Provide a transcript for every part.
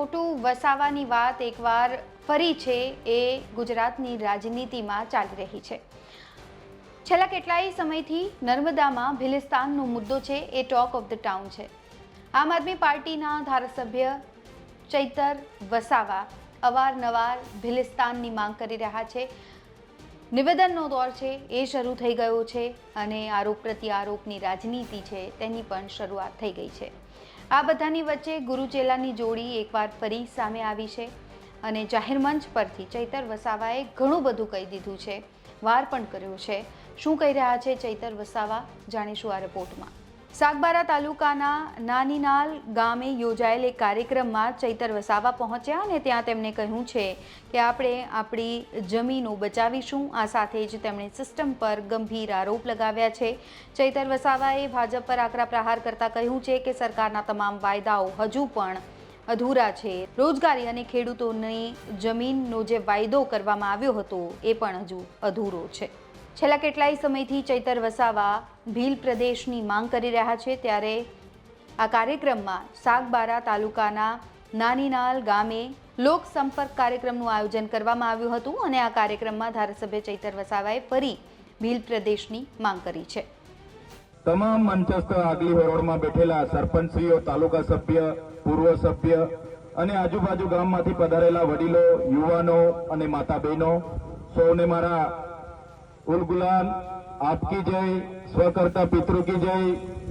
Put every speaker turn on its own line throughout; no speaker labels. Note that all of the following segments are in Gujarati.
છોટુ વસાવાની વાત એકવાર ફરી છે એ ગુજરાતની રાજનીતિમાં ચાલી રહી છે. છેલ્લા કેટલાય સમયથી નર્મદામાં ભિલિસ્તાનનો મુદ્દો છે એ ટોક ઓફ ધ ટાઉન છે. આમ આદમી પાર્ટીના ધારાસભ્ય ચૈતર વસાવા અવારનવાર ભિલિસ્તાનની માંગ કરી રહ્યા છે. નિવેદનનો દોર છે એ શરૂ થઈ ગયો છે અને આરોપ પ્રત્યારોપની રાજનીતિ છે તેની પણ શરૂઆત થઈ ગઈ છે. આ બધાની વચ્ચે ગુરુચેલાની જોડી એકવાર ફરી સામે આવી છે અને જાહેર મંચ પરથી ચૈતર વસાવાએ ઘણું બધું કહી દીધું છે. વાર પણ કર્યો છે. શું કહી રહ્યા છે ચૈતર વસાવા? જાણીશું આ રિપોર્ટમાં. સાગબારા તાલુકાના નાનીનાલ ગામે યોજાયેલ એક કાર્યક્રમમાં ચૈતર વસાવા પહોંચ્યા અને ત્યાં તેમણે કહ્યું છે કે આપણે આપણી જમીનો બચાવીશું. આ સાથે જ તેમણે સિસ્ટમ પર ગંભીર આરોપ લગાવ્યા છે. ચૈતર વસાવાએ ભાજપ પર આકરા પ્રહાર કરતા કહ્યું છે કે સરકારના તમામ વાયદાઓ હજુ પણ અધૂરા છે. રોજગારી અને ખેડૂતોની જમીનનો જે વાયદો કરવામાં આવ્યો હતો એ પણ હજુ અધૂરો છે. છેલ્લા કેટલાય સમયથી ચૈતર વસાવા ભીલ પ્રદેશની માંગ કરી રહ્યા છે ત્યારે આ કાર્યક્રમમાં સાગબારા તાલુકાના નાનીનાલ ગામે લોક સંપર્ક કાર્યક્રમનું આયોજન કરવામાં આવ્યું હતું અને આ કાર્યક્રમમાં ધારાસભ્ય ચૈતર વસાવાએ ફરી ભીલ પ્રદેશની માંગ કરી છે.
તમામ મંચસ્થ આગલી હરોળમાં બેઠેલા સરપંચશ્રીઓ, તાલુકા સભ્ય, પૂર્વ સભ્ય અને આજુબાજુ ગામમાંથી પધારેલા વડીલો, યુવાનો અને માતા બહેનો સૌને મારા ઉલગુલાન આપકી જય સ્વકર્તા પિતૃ કી જય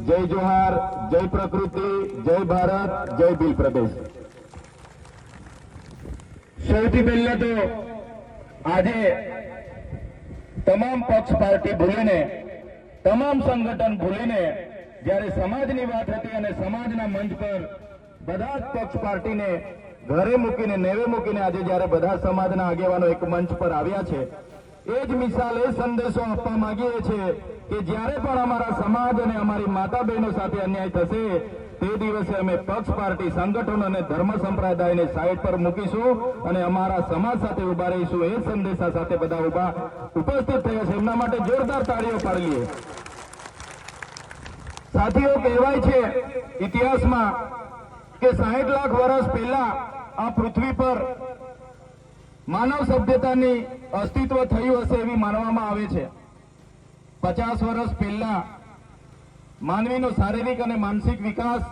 જય જોહાર જય પ્રકૃતિ જય ભારત જય ભીલ પ્રદેશ સૌથી પહેલા તો આજે તમામ પક્ષ પાર્ટી ભૂલીને, તમામ સંગઠન ભૂલીને, જ્યારે સમાજની વાત હતી અને સમાજના મંચ પર બધા જ પક્ષ પાર્ટીને ઘરે મૂકીને, નેવે મૂકીને આજે જ્યારે બધા સમાજના આગેવાનો એક મંચ પર આવ્યા છે એ જ મિસાલ, એ સંદેશો આપવા માંગીએ છીએ કે જ્યારે પણ અમારા સમાજ અને અમારી માતા બહેનો સાથે અન્યાય થશે, તે દિવસે અમે પક્ષ, પાર્ટી, સંગઠન અને ધર્મ સંપ્રદાયને સાઈડ પર મૂકીશું અને અમારા સમાજ સાથે ઊભા રહીશું. એ સંદેશા સાથે બધા ઊભા ઉપસ્થિત થયા છે. એમના માટે જોરદાર તાળીઓ પાડીએ સાથીઓ, કહેવાય છે ઇતિહાસમાં કે સાહીઠ લાખ વર્ષ પહેલા આ પૃથ્વી પર માનવ સભ્યતાની અસ્તિત્વ થયું હશે એવી માનવામાં આવે છે. પચાસ વર્ષ પહેલા માનવીનો શારીરિક અને માનસિક વિકાસ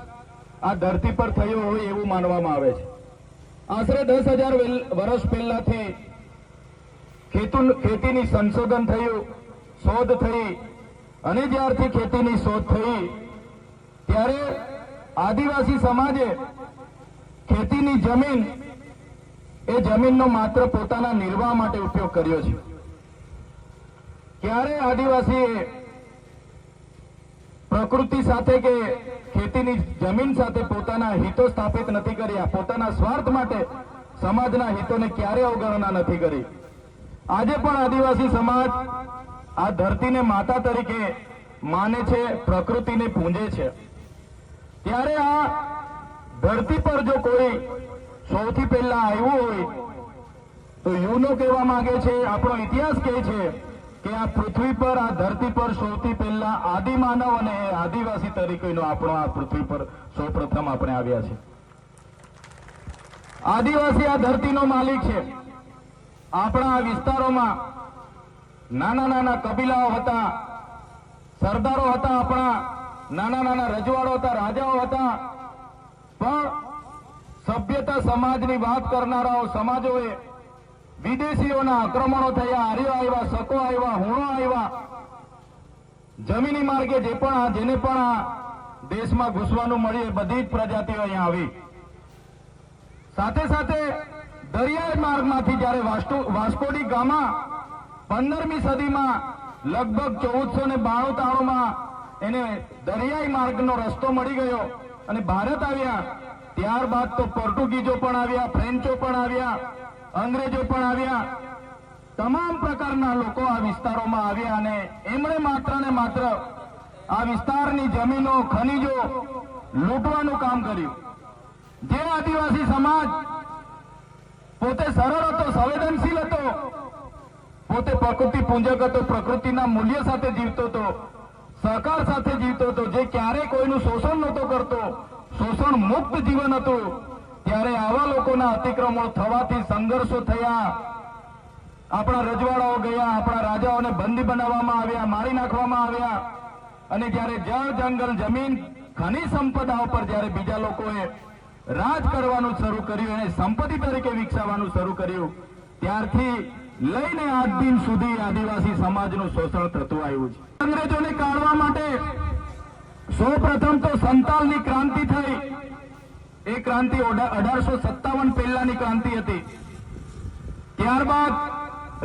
આ ધરતી પર થયો હોય એવું માનવામાં આવે છે. આશરે દસ હજાર વર્ષ પહેલાથી ખેતુ ખેતીની સંશોધન થયું, શોધ થઈ અને જ્યારથી ખેતીની શોધ થઈ ત્યારે આદિવાસી સમાજે ખેતીની જમીન એ જમીનનો માત્ર પોતાના નિર્વાહ માટે ઉપયોગ કર્યો છે. ક્યારે આદિવાસીએ પ્રકૃતિ સાથે કે ખેતીની જમીન સાથે પોતાના હિતો સ્થાપિત નથી કર્યા, પોતાના સ્વાર્થ માટે સમાજના હિતોને ક્યારે અવગણના નથી કરી? આજે પણ આદિવાસી સમાજ આ ધરતીને માતા તરીકે માને છે, પ્રકૃતિને પૂંજે છે. ત્યારે આ ધરતી પર જો કોઈ સૌથી પહેલા આવ્યો હોય, તો યુનો કહેવા માંગે છે, આપણો ઇતિહાસ કહે છે કે આ પૃથ્વી પર, આ ધરતી પર સૌથી પહેલા આદિમાનવ અને આદિવાસી તરીકેનો આપણો આ પૃથ્વી પર સૌપ્રથમ આપણે આવ્યા છે. આદિવાસી આ ધરતીનો માલિક છે. આપણા આ વિસ્તારોમાં નાના નાના કબીલાઓ હતા, સરદારો હતા આપણા, નાના નાના રજવાડો હતા, રાજાઓ હતા. પણ સભ્યતા સમાજની વાત કરનારાઓ સમાજોએ વિદેશીઓના આક્રમણો થયા આર્યો આવ્યા શકો આવ્યા, હુણો આવ્યા. જમીની માર્ગે જે પણ જેને પણ આ દેશમાં ઘૂસવાનું મળ્યું એ બધી જ પ્રજાતિઓ અહીંયા આવી. સાથે સાથે દરિયાઈ માર્ગમાંથી જ્યારે વાસ્કોડી ગામા પંદરમી સદીમાં લગભગ ચૌદસો ને બાણું તાણુંમાં એને દરિયાઈ માર્ગનો રસ્તો મળી ગયો અને ભારત આવ્યા. ત્યારબાદ તો પોર્ટુગીઝો પણ આવ્યા, ફ્રેન્ચો પણ આવ્યા, અંગ્રેજો પણ આવ્યા. તમામ પ્રકારના લોકો આ વિસ્તારોમાં આવ્યા અને એમણે માત્ર ને માત્ર આ વિસ્તારની જમીનો, ખનીજો લૂંટવાનું કામ કર્યું. જે આદિવાસી સમાજ પોતે સરળ હતો, સંવેદનશીલ હતો, પોતે પ્રકૃતિ પૂંજક હતો, પ્રકૃતિના મૂલ્ય સાથે જીવતો હતો, સહકાર સાથે જીવતો હતો, જે ક્યારેય કોઈનું શોષણ નહોતો કરતો શોષણ મુક્ત જીવન હતું. ત્યારે આવા લોકોના અતિક્રમણ થવાથી સંઘર્ષો થયા. આપણા રજવાડાઓ ગયા, આપણા રાજાઓને બંદી બનાવવામાં આવ્યા, મારી નાખવામાં આવ્યા. અને જ્યારે જળ, જંગલ, જમીન ખનિજ સંપદા ઉપર જ્યારે બીજા લોકોએ રાજ કરવાનું શરૂ કર્યું, એને સંપત્તિ તરીકે વિકસાવવાનું શરૂ કર્યું, ત્યારથી લઈને આજ દિન સુધી આદિવાસી સમાજનું શોષણ થતું આવ્યું છે. અંગ્રેજોને કાઢવા માટે સૌ પ્રથમ તો સંતાલની ક્રાંતિ થઈ. એ ક્રાંતિ અઢારસો સત્તાવન પહેલાની ક્રાંતિ હતી. ત્યારબાદ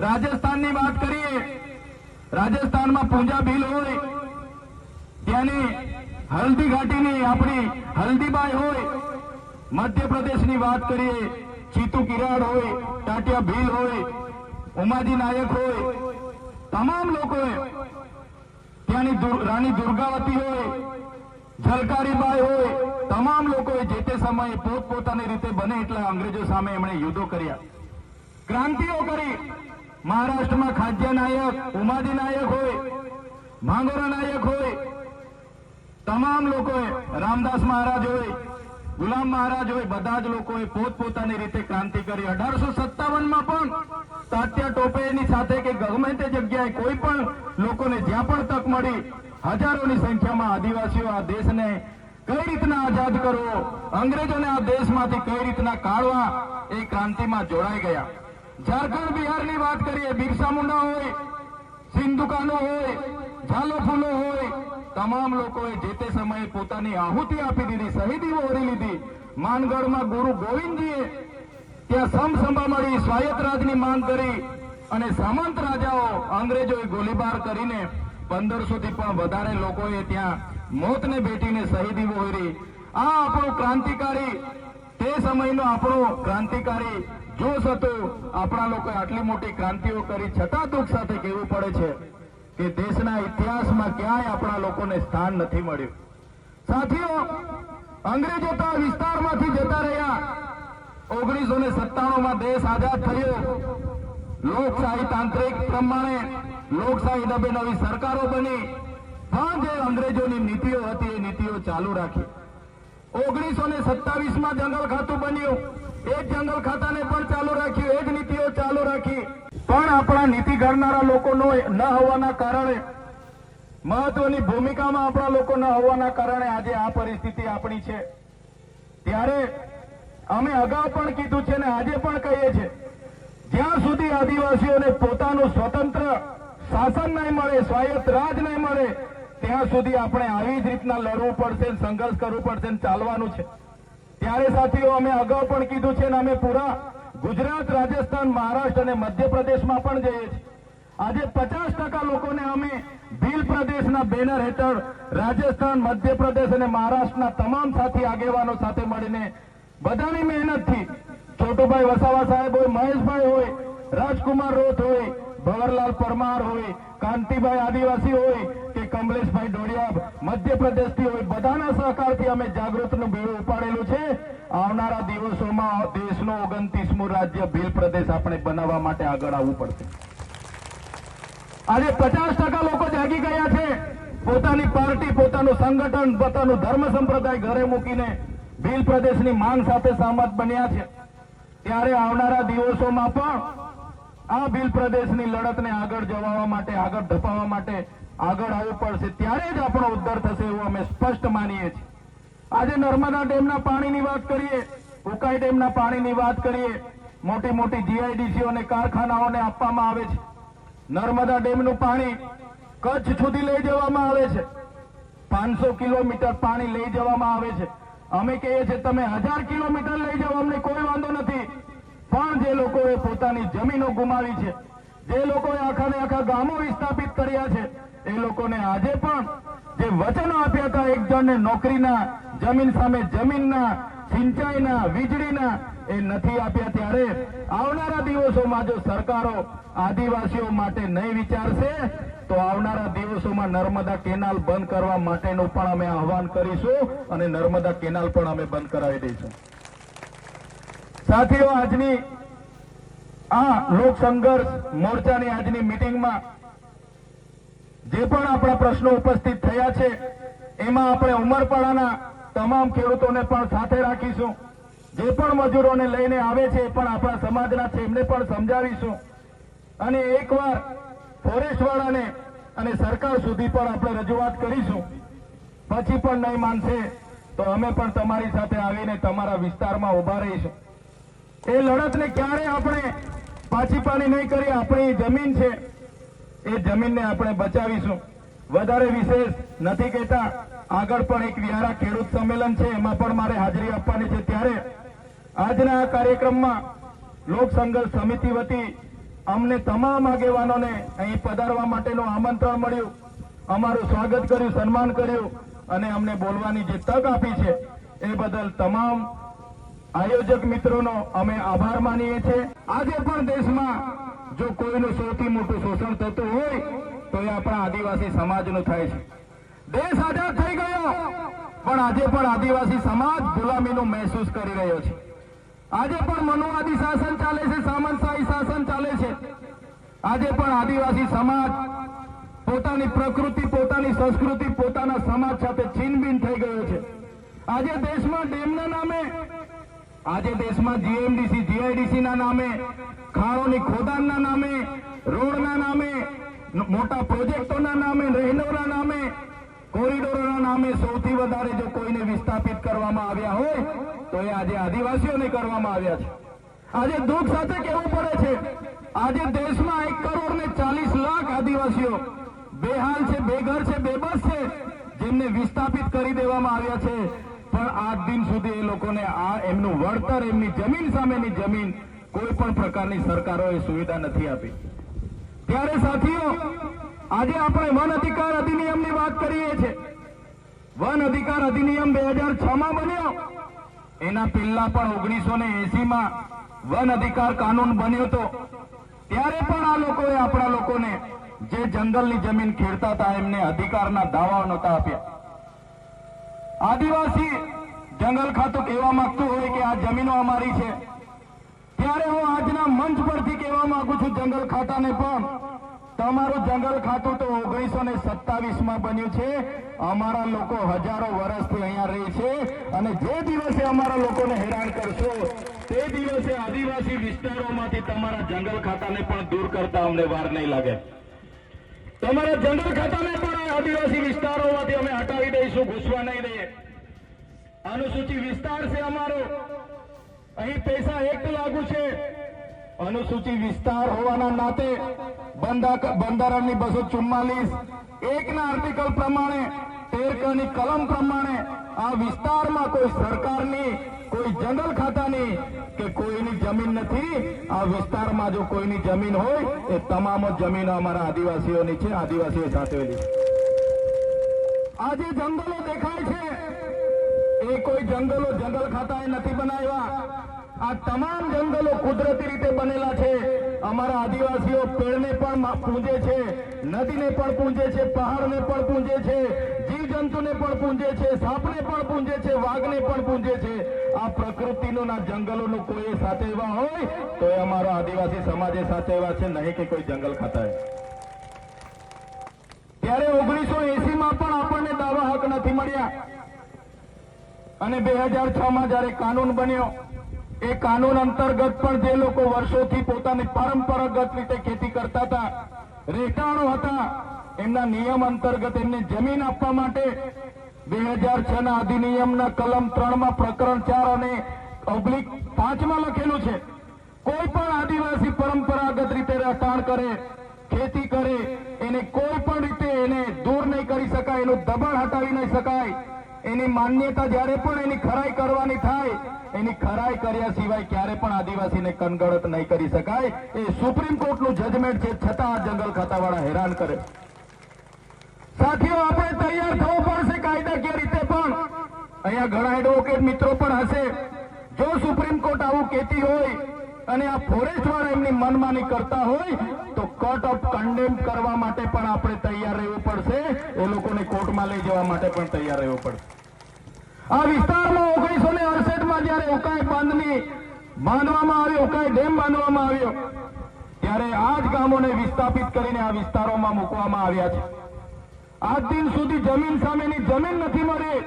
રાજસ્થાનની વાત કરીએ, રાજસ્થાનમાં પૂંજા ભીલ હોય, ત્યાંની હલ્દી ઘાટીની આપણી હલ્દીબાઈ હોય, મધ્યપ્રદેશની વાત કરીએ, ચીતુ કિરાડ હોય, ટાટિયા ભીલ હોય, ઉમાજી નાયક હોય, તમામ લોકોએ ત્યાંની રાણી દુર્ગાવતી હોય ઝલકારીબાઈ હોય, તમામ લોકોએ જે તે સમયે પોતપોતાની રીતે બને એટલા અંગ્રેજો સામે એમણે યુદ્ધો કર્યા. ક્રાંતિઓ કરી. મહારાષ્ટ્રમાં ખાદ્ય નાયક ઉમાજી નાયક હોય, માંગોરા નાયક હોય, તમામ લોકોએ, રામદાસ મહારાજ હોય, ગુલામ મહારાજ હોય, બધા જ લોકોએ પોતપોતાની રીતે ક્રાંતિ કરી. અઢારસો સત્તાવનમાં પણ તાત્યા ટોપેની સાથે કે ગમે તે જગ્યાએ કોઈ પણ લોકોને જ્યાં પણ તક મળી, હજારોની સંખ્યામાં આદિવાસીઓ આ દેશને કઈ રીતના આઝાદ કરવો અંગ્રેજોને આ દેશમાંથી કઈ રીતના કાઢવા, એ ક્રાંતિમાં જોડાઈ ગયા. ઝારખંડ બિહારની વાત કરીએ, બિરસા મુંડા હોય સિંધુકાનો હોય, ઝાલો ફૂલો હોય, તમામ લોકોએ જે તે સમયે પોતાની આહુતિ આપી દીધી, શહીદી ઓરી લીધી. માનગઢમાં ગુરુ ગોવિંદજીએ ત્યાં સમસંભા મળી, સ્વાયત્ત રાજની માંગ કરી અને સામંત રાજાઓ અંગ્રેજોએ ગોળીબાર કરીને પંદરસો પણ વધારે લોકોએ ત્યાં મોતને ભેટીને શહીદી વહોરી. આ આપણો ક્રાંતિકારી, તે સમયનો આપણો ક્રાંતિકારી જોશ હતો. આપણા લોકોએ આટલી મોટી ક્રાંતિઓ કરી, છતાં દુઃખ સાથે કહેવું પડે છે કે દેશના ઇતિહાસમાં ક્યાંય આપણા લોકોને સ્થાન નથી મળ્યું. સાથીઓ, અંગ્રેજો તો વિસ્તારમાંથી જતા રહ્યા. ઓગણીસો ને સત્તાણું દેશ આઝાદ થયો. લોકશાહી તાંત્રિક પ્રમાણે લોકશાહી ડબે નવી સરકારો બની. પણ જે અંગ્રેજોની નીતિઓ હતી એ નીતિઓ ચાલુ રાખી. ઓગણીસો ને સત્તાવીસમાં જંગલ ખાતું બન્યું. એ જ જંગલ ખાતાને પણ ચાલુ રાખ્યું. એ જ નીતિઓ ચાલુ રાખી. પણ આપણા નીતિ ઘડનારા લોકોનો ન હોવાના કારણે, મહત્વની ભૂમિકામાં આપણા લોકો ન હોવાના કારણે આજે આ પરિસ્થિતિ આપણી છે. ત્યારે અમે અગાઉ પણ કીધું છે અને આજે પણ કહીએ છીએ. જ્યાં સુધી આદિવાસીઓને પોતાનું સ્વતંત્ર શાસન નહીં મળે, સ્વાયત્ત રાજ નહીં મળે, ત્યાં સુધી આપણે આવી જ રીતના લડવું પડશે સંઘર્ષ કરવું પડશે ચાલવાનું છે. ત્યારે સાથીઓ, અમે અગાઉ પણ કીધું છે ને અમે પૂરા ગુજરાત, રાજસ્થાન, મહારાષ્ટ્ર અને મધ્યપ્રદેશમાં પણ જઈએ છીએ. આજે પચાસ ટકા લોકોને અમે ભીલ પ્રદેશના બેનર હેઠળ રાજસ્થાન, મધ્યપ્રદેશ અને મહારાષ્ટ્રના તમામ સાથી આગેવાનો સાથે મળીને બધાની મહેનતથી છોટુભાઈ વસાવા સાહેબ હોય, મહેશભાઈ હોય, રાજકુમાર રોથ હોય, ભવરલાલ પરમાર હોય, કાંતિભાઈ આદિવાસી હોય કે કમલેશભાઈ ડોડિયા મધ્યપ્રદેશથી હોય, બધાના સહકારથી અમે જાગૃતનું બેડું ઉપાડેલું છે. આવનારા દિવસોમાં દેશનું ઓગણત્રીસમું રાજ્ય ભીલ પ્રદેશ આપણે બનાવવા માટે આગળ આવવું પડશે. આજે પચાસ ટકા લોકો જાગી ગયા છે. પોતાની પાર્ટી, પોતાનું સંગઠન, પોતાનું ધર્મ સંપ્રદાય ઘરે મૂકીને ભીલ પ્રદેશની માંગ સાથે સહમત બન્યા છે. ત્યારે આવનારા દિવસોમાં પણ આ ભીલ પ્રદેશની લડતને આગળ જવા માટે, આગળ ધપાવવા માટે આગળ આવવું પડશે. ત્યારે જ આપણો ઉદ્ધાર થશે એવું અમે સ્પષ્ટ માનીએ છીએ. આજે નર્મદા ડેમના પાણીની વાત કરીએ, ઉકાઈ ડેમના પાણીની વાત કરીએ મોટી મોટી જીઆઈડીસીઓ અને કારખાનાઓને આપવામાં આવે છે. નર્મદા ડેમનું પાણી કચ્છ સુધી લઈ જવામાં આવે છે. પાંચસો કિલોમીટર પાણી લઈ જવામાં આવે છે. અમે કહીએ છીએ તમે હજાર કિલોમીટર લઈ જાઓ, અમને કોઈ વાંધો નથી. પણ જે લોકોએ પોતાની જમીનો ગુમાવી છે, જે લોકોએ આખાને આખા ગામો વિસ્થાપિત કર્યા છે, એ લોકોને આજે પણ જે વચનો આપ્યા હતા એક જણને નોકરીના, જમીન સામે જમીનના, સિંચાઈના, વીજળીના એ નથી આપ્યા ત્યારે આવનારા દિવસોમાં જો સરકારો આદિવાસીઓ માટે નહીં વિચારશે, તો આવનારા દિવસોમાં નર્મદા કેનાલ બંધ કરવા માટેનું પણ અમે આહવાન કરીશું અને નર્મદા કેનાલ પણ અમે બંધ કરાવી દઈશું. સાથીઓ, આજની આ લોક સંઘર્ષ મોરચાની આજની મિટિંગમાં જે પણ આપણા પ્રશ્નો ઉપસ્થિત થયા છે, એમાં આપણે ઉમરપાડાના તમામ ખેડૂતોને પણ સાથે રાખીશું. જે પણ મજૂરોને લઈને આવે છે એ પણ આપણા સમાજના છે એમને પણ સમજાવીશું. અને એકવાર ફોરેસ્ટ વાળાને અને સરકાર સુધી પણ આપણે રજૂઆત કરીશું. પછી પણ નહીં માનશે તો અમે પણ તમારી સાથે આવીને તમારા વિસ્તારમાં ઊભા રહીશું. એ લડતને ક્યારે આપણે પાછી પાણી નહીં કરી આપણી જમીન છે. એ જમીનને આપણે બચાવીશું. વધારે વિશેષ નથી કહેતા. આગળ પણ એક વિહારા ખેડૂત સંમેલન છે, એમાં પણ મારે હાજરી આપવાની છે ત્યારે આજના આ કાર્યક્રમમાં લોક સંઘર્ષ સમિતિ વતી અમને તમામ આગેવાનોને અહીં પધારવા માટેનું આમંત્રણ મળ્યું. અમારું સ્વાગત કર્યું, સન્માન કર્યું અને અમને બોલવાની જે તક આપી છે એ બદલ તમામ આયોજક મિત્રોનો અમે આભાર માનીએ છીએ. આજે પણ દેશમાં જો કોઈનું સૌથી મોટું શોષણ થતું હોય તો એ આપણા આદિવાસી સમાજનું થાય છે. દેશ આઝાદ થઈ ગયો, પણ આજે પણ આદિવાસી સમાજ ગુલામીનું મહેસૂસ કરી રહ્યો છે. આજે પણ મનોવાદી શાસન ચાલે છે સામંતશાહી શાસન ચાલે છે. આજે પણ આદિવાસી સમાજ પોતાની પ્રકૃતિ, પોતાની સંસ્કૃતિ, પોતાના સમાજ સાથે છીનબીન થઈ ગયો છે. આજે દેશમાં ડેમના નામે, આજે દેશમાં જીએમડીસી જીઆઈડીસી ના નામે, ખાણોની ખોદાણના નામે, રોડના નામે, મોટા પ્રોજેક્ટોના નામે રહેણોના નામે કોરિડોરોના નામે સૌથી વધારે જો કોઈને વિસ્થાપિત કરવામાં આવ્યા હોય, તો એ આજે આદિવાસીઓને કરવામાં આવ્યા છે. આજે દુઃખ સાથે કહેવું પડે છે, આજે દેશમાં એક કરોડ ને ચાલીસ લાખ આદિવાસીઓ બેહાલ છે, બેઘર છે, બેબસ છે, જેમને વિસ્થાપિત કરી દેવામાં આવ્યા છે. પણ આજ દિન સુધી એ લોકોને આ એમનું વળતર, એમની જમીન સામેની જમીન કોઈ પણ પ્રકારની સરકારોએ સુવિધા નથી આપી. ત્યારે સાથીઓ આજે આપણે વન અધિકાર અધિનિયમની વાત કરીએ છીએ. વન અધિકાર અધિનિયમ બે હજાર છ માં બન્યો. એના પહેલા પણ ઓગણીસો ને એસી માં વન અધિકાર કાનૂન બન્યો હતો. ત્યારે પણ આ લોકોએ આપણા લોકોને જે જંગલની જમીન ખેડતા હતા, એમને અધિકારના દાવા નહોતા આપ્યા. આદિવાસી જંગલ ખાતું કહેવા માંગતું હોય કે આ જમીનો અમારી છે. ત્યારે હું આજના મંચ પરથી કહેવા માંગુ છું, જંગલ ખાતાને પણ તમારું જંગલ ખાતું તો ઓગણીસો ને સત્તાવીસમાં બન્યું છે. અમારા લોકો હજારો વર્ષથી અહીંયા રહે છે અને જે દિવસે અમારા લોકોને હેરાન કરશો, તે દિવસે આદિવાસી વિસ્તારોમાંથી તમારા જંગલ ખાતાને પણ દૂર કરતા અમને વાર નહીં લાગે. તમારા જંગલ ખાતાને પણ આદિવાસી વિસ્તારોમાંથી અમે હટાવી દઈશું, ઘૂસવા નહીં દઈએ. અનુસૂચિત વિસ્તાર છે અમારો. અહીં પૈસા એક્ટ લાગુ છે. અનુસૂચિત વિસ્તાર હોવાના નાતે બંધારણની બસો ચુમ્માલીસ, એકના આર્ટિકલ પ્રમાણે, તેરકની કલમ પ્રમાણે આ વિસ્તારમાં કોઈ સરકારની, કોઈ જંગલ ખાતાની કે કોઈની જમીન નથી. આ વિસ્તારમાં જો કોઈની જમીન હોય, એ તમામ જમીનો અમારા આદિવાસીઓની છે, આદિવાસીઓ સાચવેલી આજે જંગલો દેખાય છે. એ કોઈ જંગલો જંગલ ખાતાએ નથી બનાવ્યા. આ તમામ જંગલો કુદરતી રીતે બનેલા છે. અમારા આદિવાસીઓ પેડને પણ પૂંજે છે, નદીને પણ પૂંજે છે, પહાડને પણ પૂંજે છે, જીવજંતુને પણ પૂંજે છે, સાપને પણ પૂંજે છે, વાઘને પણ પૂંજે છે. આ પ્રકૃતિનું ના જંગલોનું કોઈ સાચવવા હોય તો એ અમારો આદિવાસી સમાજે સાચવવા છે, નહીં કે કોઈ જંગલ ખાતા ત્યારે ઓગણીસો એસી માં પણ આપણને દાવા હક નથી મળ્યા. અને બે હજાર છ માં જયારે કાનૂન બન્યો એ કાનૂન અંતર્ગત પણ જે લોકો વર્ષોથી પોતાની પરંપરાગત રીતે ખેતી કરતા હતા રહેઠાણો હતા, એમના નિયમ અંતર્ગત એમને જમીન આપવા માટે બે હજાર છ ના અધિનિયમના કલમ ત્રણમાં પ્રકરણ ચાર અને ઓબ્લિક પાંચમાં લખેલું છે, કોઈ પણ આદિવાસી પરંપરાગત રીતે રહેઠાણ કરે, ખેતી કરે, એને કોઈ પણ રીતે એને દૂર નહીં કરી શકાય, એનું દબાણ હટાવી નહીં શકાય. એની માન્યતા જ્યારે પણ એની ખરાઈ કરવાની થાય, એની ખરાઈ કર્યા સિવાય ક્યારે પણ આદિવાસીને કનગડત નહીં કરી શકાય. એ સુપ્રીમ કોર્ટનું જજમેન્ટ છે, છતાં આ જંગલ ખાતાવાળા હેરાન કરે. સાથીઓ, આપણે તૈયાર થવું પડશે કાયદાકીય રીતે પણ. અહીંયા ઘણા એડવોકેટ મિત્રો પણ હશે. જો સુપ્રીમ કોર્ટ આવું કહેતી હોય અને આ ફોરેસ્ટ વાળા એમની મનમાની કરતા હોય, તો કોર્ટ ઓફ કન્ડેમ કરવા માટે પણ આપણે તૈયાર રહેવું પડશે. એ લોકોને કોર્ટમાં લઈ જવા માટે પણ તૈયાર રહેવું પડશે. આ વિસ્તારમાં ઓગણીસો ને અડસઠમાં જયારે ઉકાઈ બાંધની બાંધવામાં આવ્યો ઉકાઈ ડેમ બાંધવામાં આવ્યો, ત્યારે આ જ ગામોને વિસ્થાપિત કરીને આ વિસ્તારોમાં મૂકવામાં આવ્યા છે. આજ દિન સુધી જમીન સામેની જમીન નથી મળી.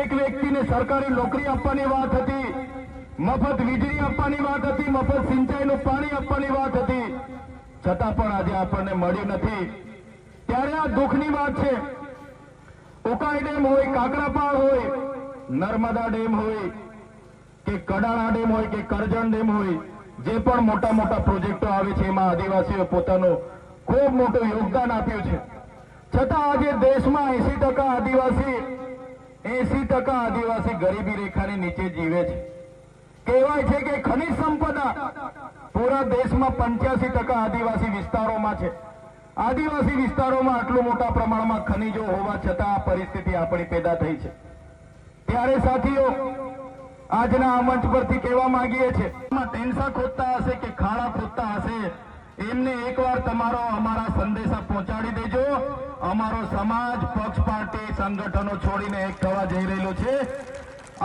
એક વ્યક્તિને સરકારી નોકરી આપવાની વાત હતી. મફત વીજળી આપવાની વાત હતી, મફત સિંચાઈનું પાણી આપવાની વાત હતી. છતાં પણ આજે આપણને મળ્યું નથી. ત્યારે આ દુઃખની વાત છે. ઉકાઈ ડેમ હોય કાકરાપાળ હોય, નર્મદા ડેમ હોય, કે કડાણા ડેમ હોય, કે કરજણ ડેમ હોય, જે પણ મોટા મોટા પ્રોજેક્ટો આવે છે, એમાં આદિવાસીઓ પોતાનું ખૂબ મોટું યોગદાન આપ્યું છે. છતાં આજે દેશમાં એસી ટકા આદિવાસી એસી ટકા આદિવાસી ગરીબી રેખાની નીચે જીવે છે. કહેવાય છે કે ખનિજ સંપદા પૂરા દેશમાં પંચ્યાસી ટકા આદિવાસી વિસ્તારોમાં છે. આદિવાસી વિસ્તારોમાં આટલું મોટા પ્રમાણમાં ખનિજો હોવા છતાં આ પરિસ્થિતિ આપણી પેદા થઈ છે. ત્યારે સાથીઓ, આજના આ મંચ પરથી કહેવા માંગીએ છીએ ટેન્સા ખોદતા હશે કે ખાડા ખોદતા હશે? એમને એકવાર તમારો અમારા સંદેશા પહોંચાડી દેજો. અમારો સમાજ પક્ષ પાર્ટી સંગઠનો છોડીને એક થવા જઈ રહેલો છે.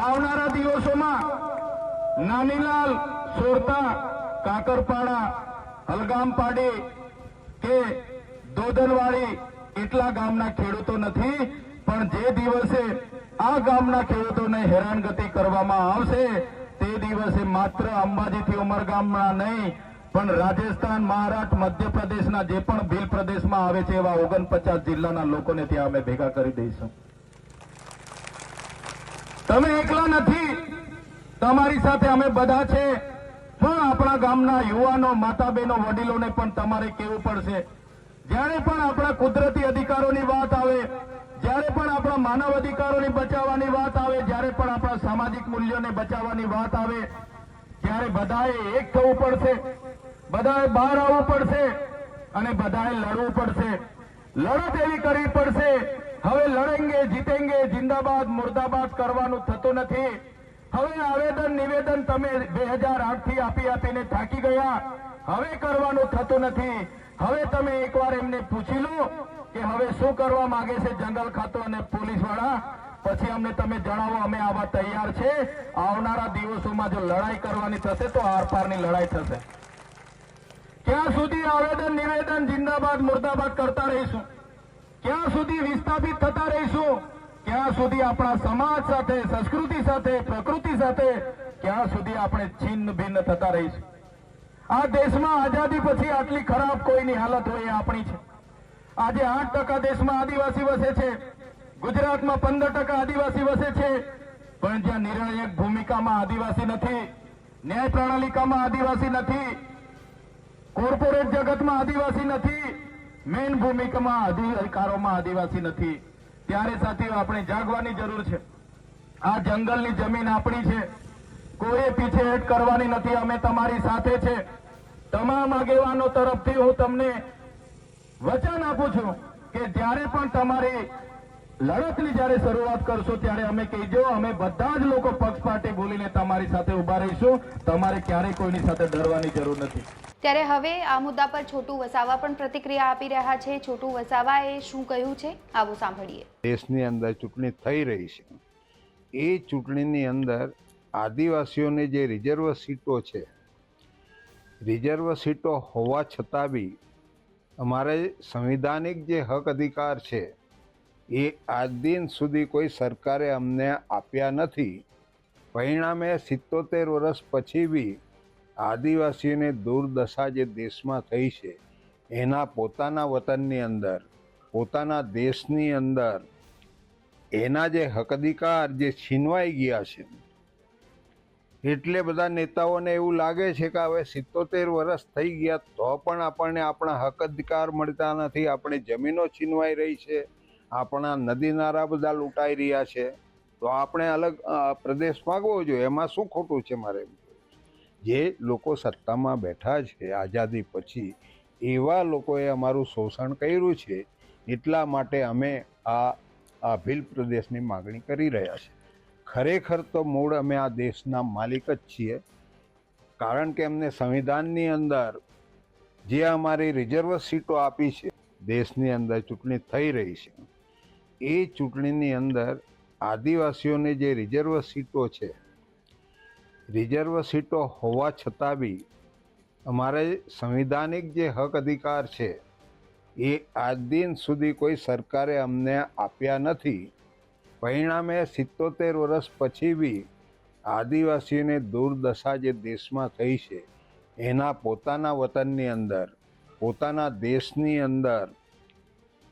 આવનારા દિવસોમાં નાનીલાલ, સોરતા, કાકરપાડા, હલગામપાડી કે દોદનવાડી એટલા ગામના ખેડૂતો નથી, પણ જે દિવસે આ ગામના ખેડૂતોને હેરાનગતિ કરવામાં આવશે, તે દિવસે માત્ર અંબાજીથી ઉમરગામના નહીં, પણ રાજસ્થાન, મહારાષ્ટ્ર, મધ્યપ્રદેશના જે પણ ભીલ પ્રદેશમાં આવે છે, એવા ઓગણપચાસ જિલ્લાના લોકોને ત્યાં અમે ભેગા કરી દઈશું. તમે એકલા નથી તમારી સાથે અમે બધા છે. પણ આપણા ગામના યુવાનો માતા બહેનો વડીલોને પણ તમારે કહેવું પડશે. જ્યારે પણ આપણા કુદરતી અધિકારોની વાત આવે, જ્યારે પણ આપણા માનવ અધિકારોની બચાવવાની વાત આવે, જ્યારે પણ આપણા સામાજિક મૂલ્યોને બચાવવાની વાત આવે, ત્યારે બધાએ એક થવું પડશે. બધાએ બહાર આવવું પડશે અને બધાએ લડવું પડશે. લડત એવી કરવી પડશે. હવે લડેંગે, જીતેંગે, જિંદાબાદ, મુર્દાબાદ કરવાનું થતું નથી. હવે આવેદન, નિવેદન તમે બે હજાર આઠથી આપી આપીને થાકી ગયા. હવે કરવાનું થતું નથી. હવે તમે એકવાર એમને પૂછી લો કે હવે શું કરવા માંગે છે જંગલ ખાતું અને પોલીસવાળા પછી અમને તમે જણાવો, અમે આવા તૈયાર છે. આવનારા દિવસોમાં જો લડાઈ કરવાની થશે તો આરપારની લડાઈ થશે. ક્યાં સુધી આવેદન, નિવેદન, જિંદાબાદ, મુર્દાબાદ કરતા રહીશું? ક્યાં સુધી વિસ્થાપિત થતા રહીશું? ક્યાં સુધી આપણા સમાજ સાથે, સંસ્કૃતિ સાથે, પ્રકૃતિ સાથે, ક્યાં સુધી આપણે છિન્ન ભિન્ન થતા રહીશું? આ દેશમાં આઝાદી પછી આટલી ખરાબ કોઈની હાલત હોય એ આપણી છે. આજે આઠ ટકા દેશમાં આદિવાસી વસે છે. ગુજરાતમાં પંદર ટકા આદિવાસી વસે છે. પણ જ્યાં નિર્ણાયક ભૂમિકામાં આદિવાસી નથી, ન્યાય પ્રણાલિકામાં આદિવાસી નથી, કોર્પોરેટ જગતમાં આદિવાસી નથી મેઇન ભૂમિકામાં અધિકારોમાં આદિવાસી નથી ત્યારે સાથીઓ આપણે જાગવાની જરૂર છે. આ જંગલની જમીન આપણી છે. કોઈએ પીછેહટ કરવાની નથી, અમે તમારી સાથે છે. તમામ આગેવાનો તરફથી હું તમને વચન આપું છું કે જ્યારે પણ તમારી લડતની જ્યારે શરૂઆત કરશો ત્યારે અમે કહીજો અમે બધા જ લોકો પક્ષ પાર્ટી બોલીને તમારી સાથે ઊભા રહીશું. તમારે ક્યારેય કોઈની સાથે ડરવાની જરૂર નથી.
ત્યારે હવે આ મુદ્દા પર છોટુ વસાવા પણ પ્રતિક્રિયા આપી રહ્યા છે. છોટુ વસાવાએ શું કહ્યું છે? આવો સાંભળીએ.
દેશની અંદર ચૂંટણી થઈ રહી છે. એ ચૂંટણીની અંદર આદિવાસીઓની જે રિઝર્વ સીટો છે રિઝર્વ સીટો હોવા છતાં બી અમારે સંવિધાનિક જે હક અધિકાર છે એ આજ દિન સુધી કોઈ સરકારે અમને આપ્યા નથી. પરિણામે સિત્તોતેર વર્ષ પછી બી આદિવાસીઓને દુર્દશા જે દેશમાં થઈ છે, એના પોતાના વતનની અંદર, પોતાના દેશની અંદર, એના જે હક અધિકાર જે છીનવાઈ ગયા છે. એટલે બધા નેતાઓને એવું લાગે છે કે હવે સિત્તોતેર વર્ષ થઈ ગયા તો પણ આપણને આપણા હક અધિકાર મળતા નથી, આપણી જમીનો છીનવાઈ રહી છે. આપણા નદી નારા બધા લૂંટાઈ રહ્યા છે, તો આપણે અલગ પ્રદેશ માગવો જોઈએ. એમાં શું ખોટું છે મારે. જે લોકો સત્તામાં બેઠા છે આઝાદી પછી, એવા લોકોએ અમારું શોષણ કર્યું છે, એટલા માટે અમે આ આ ભીલ પ્રદેશની માગણી કરી રહ્યા છે. ખરેખર તો મૂળ અમે આ દેશના માલિક જ છીએ, કારણ કે અમને સંવિધાનની અંદર જે અમારી રિઝર્વ સીટો આપી છે, દેશની અંદર ચૂંટણી થઈ રહી છે. એ ચૂંટણીની અંદર આદિવાસીઓની જે રિઝર્વ સીટો છે, રિઝર્વ સીટો હોવા છતાં બી અમારે સંવિધાનિક જે હક અધિકાર છે, એ આજ દિન સુધી કોઈ સરકારે અમને આપ્યા નથી. પરિણામે સિત્તોતેર વર્ષ પછી બી આદિવાસીઓને દુર્દશા જે દેશમાં થઈ છે, એના પોતાના વતનની અંદર, પોતાના દેશની અંદર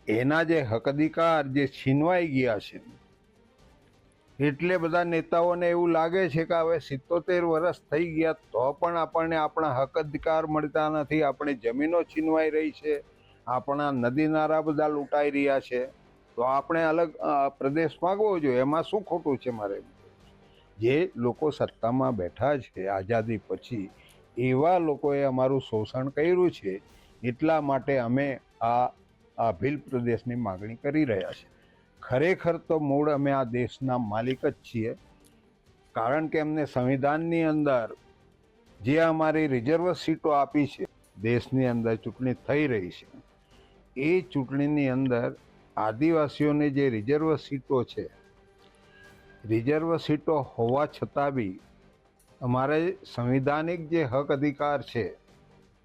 એના જે હક અધિકાર જે છીનવાઈ ગયા છે, એટલે બધા નેતાઓને એવું લાગે છે કે હવે સિત્તોતેર વર્ષ થઈ ગયા, તો પણ આપણને આપણા હક અધિકાર મળતા નથી, આપણી જમીનો છીનવાઈ રહી છે, આપણા નદી નારા બધા લૂંટાઈ રહ્યા છે. તો આપણે અલગ પ્રદેશ માગવો જોઈએ. એમાં શું ખોટું છે મારે? જે લોકો સત્તામાં બેઠા છે આઝાદી પછી, એવા લોકોએ અમારું શોષણ કર્યું છે. એટલા માટે અમે આ આ ભીલ પ્રદેશની માગણી કરી રહ્યા છે. ખરેખર તો મૂળ અમે આ દેશના માલિક જ છીએ, કારણ કે અમને સંવિધાનની અંદર જે અમારી રિઝર્વ સીટો આપી છે, દેશની અંદર ચૂંટણી થઈ રહી છે. એ ચૂંટણીની અંદર આદિવાસીઓને જે રિઝર્વ સીટો છે, રિઝર્વ સીટો હોવા છતાં બી અમારે સંવિધાનિક જે હક અધિકાર છે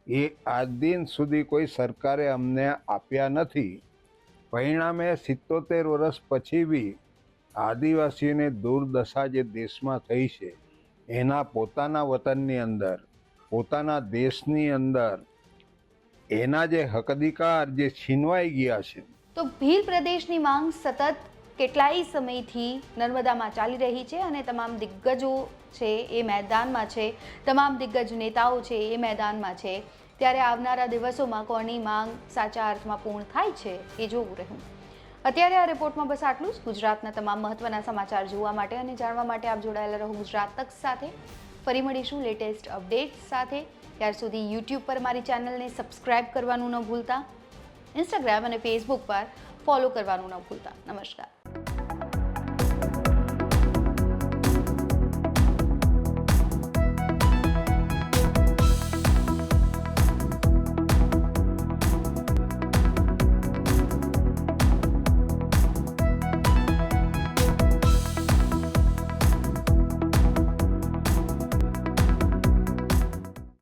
એ આજ દિન સુધી કોઈ સરકારે અમને આપ્યા નથી. પરિણામે સિત્તોતેર વર્ષ પછી બી આદિવાસીઓને દુર્દશા જે દેશમાં થઈ છે, એના પોતાના વતનની અંદર, પોતાના દેશની અંદર, એના જે હકદિકાર જે છીનવાઈ ગયા છે.
તો ભીલ પ્રદેશની માંગ સતત કેટલાય સમયથી નર્મદામાં ચાલી રહી છે અને તમામ દિગ્ગજો છે એ મેદાનમાં છે, તમામ દિગ્ગજ નેતાઓ છે એ મેદાનમાં છે. ત્યારે આવનારા દિવસોમાં કોની માંગ સાચા અર્થમાં પૂર્ણ થાય છે એ જોવું રહ્યું. અત્યારે આ રિપોર્ટમાં બસ આટલું જ. ગુજરાતના તમામ મહત્વના સમાચાર જોવા માટે અને જાણવા માટે આપ જોડાયેલા રહો ગુજરાત તક સાથે. ફરી મળીશું લેટેસ્ટ અપડેટ્સ સાથે. ત્યાર સુધી યુટ્યુબ પર મારી ચેનલને સબસ્ક્રાઇબ કરવાનું ન ભૂલતા. ઇન્સ્ટાગ્રામ અને ફેસબુક પર ફોલો કરવાનું ન ભૂલતા. નમસ્કાર.